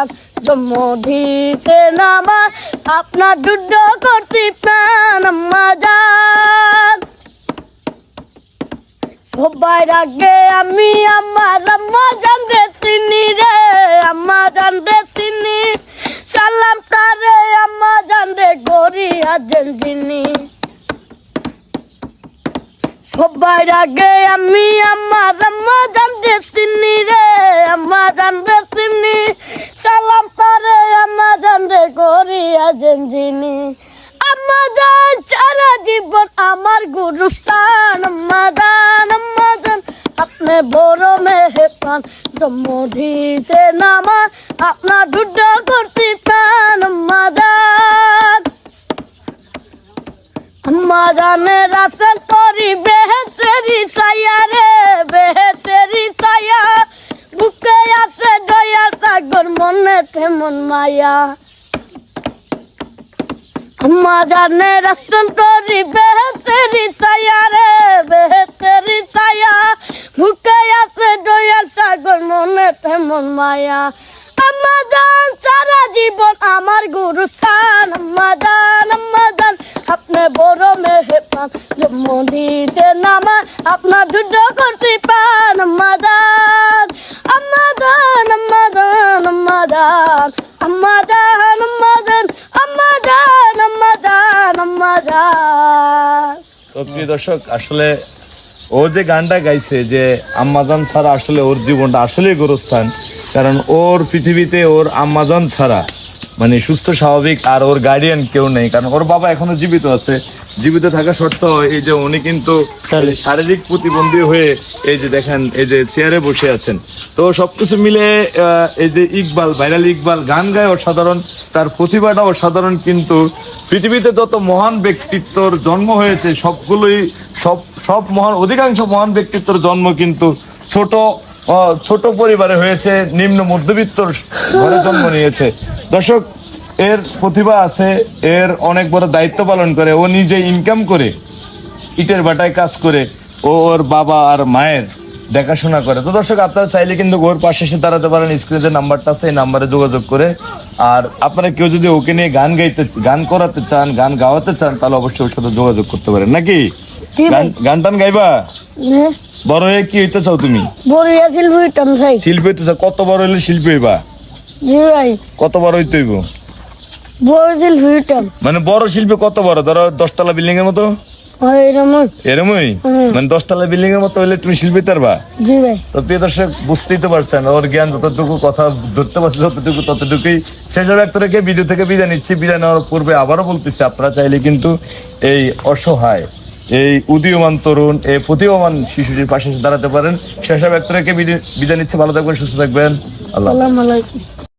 পান জন্ম দিতে নামা আপনার যুদ্ধ করতে প্রাণ যান সবাই রাগে, আমি আমার আম্মা জানতে চিনি রে, আম্মা জানতে চিনি। সালাম তারে আম্মা জানতে গড়ি আজেন চিনি সবাই রাগে, আমি আমার আম্মা রে আছেন যিনি আমাদান, সারা জীবন আমার গুরুস্থান। আমাদান আমাদান, আপনি বড় মেহেপান জন্ম দিয়েছেন আমার আপনার দুধ করতে পান। আমাদান আমাদানে রাসেল করি বেহেসেরি সায়ারে বেহেসেরি সায়ার বুকে আছে দয়া সাগর মনে তেমন মায়া। আম্মা জানে বেহেতেরি সায়া রে, বেহেতেরি সায়া বুকে আছে দয়া সাগর, মনে তেমন মায়া। আম্মা সারা জীবন আমার গুরুস্থান। আম্মা জান আম্মা জান, আপনি বড় মেহে পান জন্ম দিতে নামা, আপনার তো প্রিয় দর্শক আসলে ও যে গানটা গাইছে যে আম্মাজান ছাড়া আসলে ওর জীবনটা আসলেই গোরস্থান কারণ ওর পৃথিবীতে ওর আম্মাজান ছাড়া মানে সুস্থ স্বাভাবিক আর ওর গার্ডিয়ান কেউ নেই। কারণ ওর বাবা এখনও জীবিত আছে। জীবিত থাকা সত্ত্বেও এই যে উনি কিন্তু শারীরিক। প্রতিবন্ধী হয়ে এই যে দেখেন এই যে চেয়ারে বসে আছেন। তো সবকিছু মিলে এই যে ইকবাল ভাইরাল ইকবাল গান গায় অসাধারণ। তার প্রতিভাটা অসাধারণ কিন্তু পৃথিবীতে যত মহান ব্যক্তিত্বর জন্ম হয়েছে, সবগুলোই, সব সব মহান, অধিকাংশ মহান ব্যক্তিত্বর জন্ম কিন্তু ছোট ছোট পরিবারে হয়েছে, নিম্ন মধ্যবিত্তর ঘরে জন্ম নিয়েছে। দর্শক, এর প্রতিভা আছে, এর অনেক বড় দায়িত্ব পালন করে। ও নিজে ইনকাম করে, ইটের বাটায় কাজ করে, ও ওর বাবা আর মায়ের দেখাশোনা করে। তো দর্শক, আপনারা চাইলে কিন্তু ওর পাশে এসে দাঁড়াতে পারেন। স্ক্রিনে যে নাম্বারটা আছে, এই নাম্বারে যোগাযোগ করে আর আপনারা কেউ যদি ওকে নিয়ে গান গাইতে গান করাতে চান গান গাওয়াতে চান তাহলে অবশ্যই ওর সাথে যোগাযোগ করতে পারেন নাকি? গান- টান গাইবা? হ্যাঁ, বড় হয়ে কি হইতে চাও তুমি? বড়িয়া শিল্পী টান ভাই। শিল্পী হইতে চাও কত বড় হইলে শিল্পী হইবা? জি ভাই। কত বড় হইতে হইব? বড় শিল্পী টান মানে বড় শিল্পী কত বড়? ধরো দশতলা বিল্ডিং এর মতো? এরমই মানে দশতলা বিল্ডিং এর মতো হইলে তুমি শিল্পী তারবা জি ভাই। তো প্রিয় দর্শক বুঝতেই তো পারছেন ওর জ্ঞান যতটুকু কথা ধরতে পারছে যতটুকু ততটুকুই। সেসব একটা রেখে ভিডিও থেকে বিদায় নিচ্ছি বিদায় নেওয়ার পূর্বে আবারও বলতেছি আপনারা চাইলে কিন্তু এই অসহায় এই উদীয়মান তরুণ এই প্রতিভাবান শিশুটির পাশে দাঁড়াতে পারেন। সেসব একটা বিদায় নিচ্ছে ভালো থাকবেন সুস্থ থাকবেন। আল্লাহ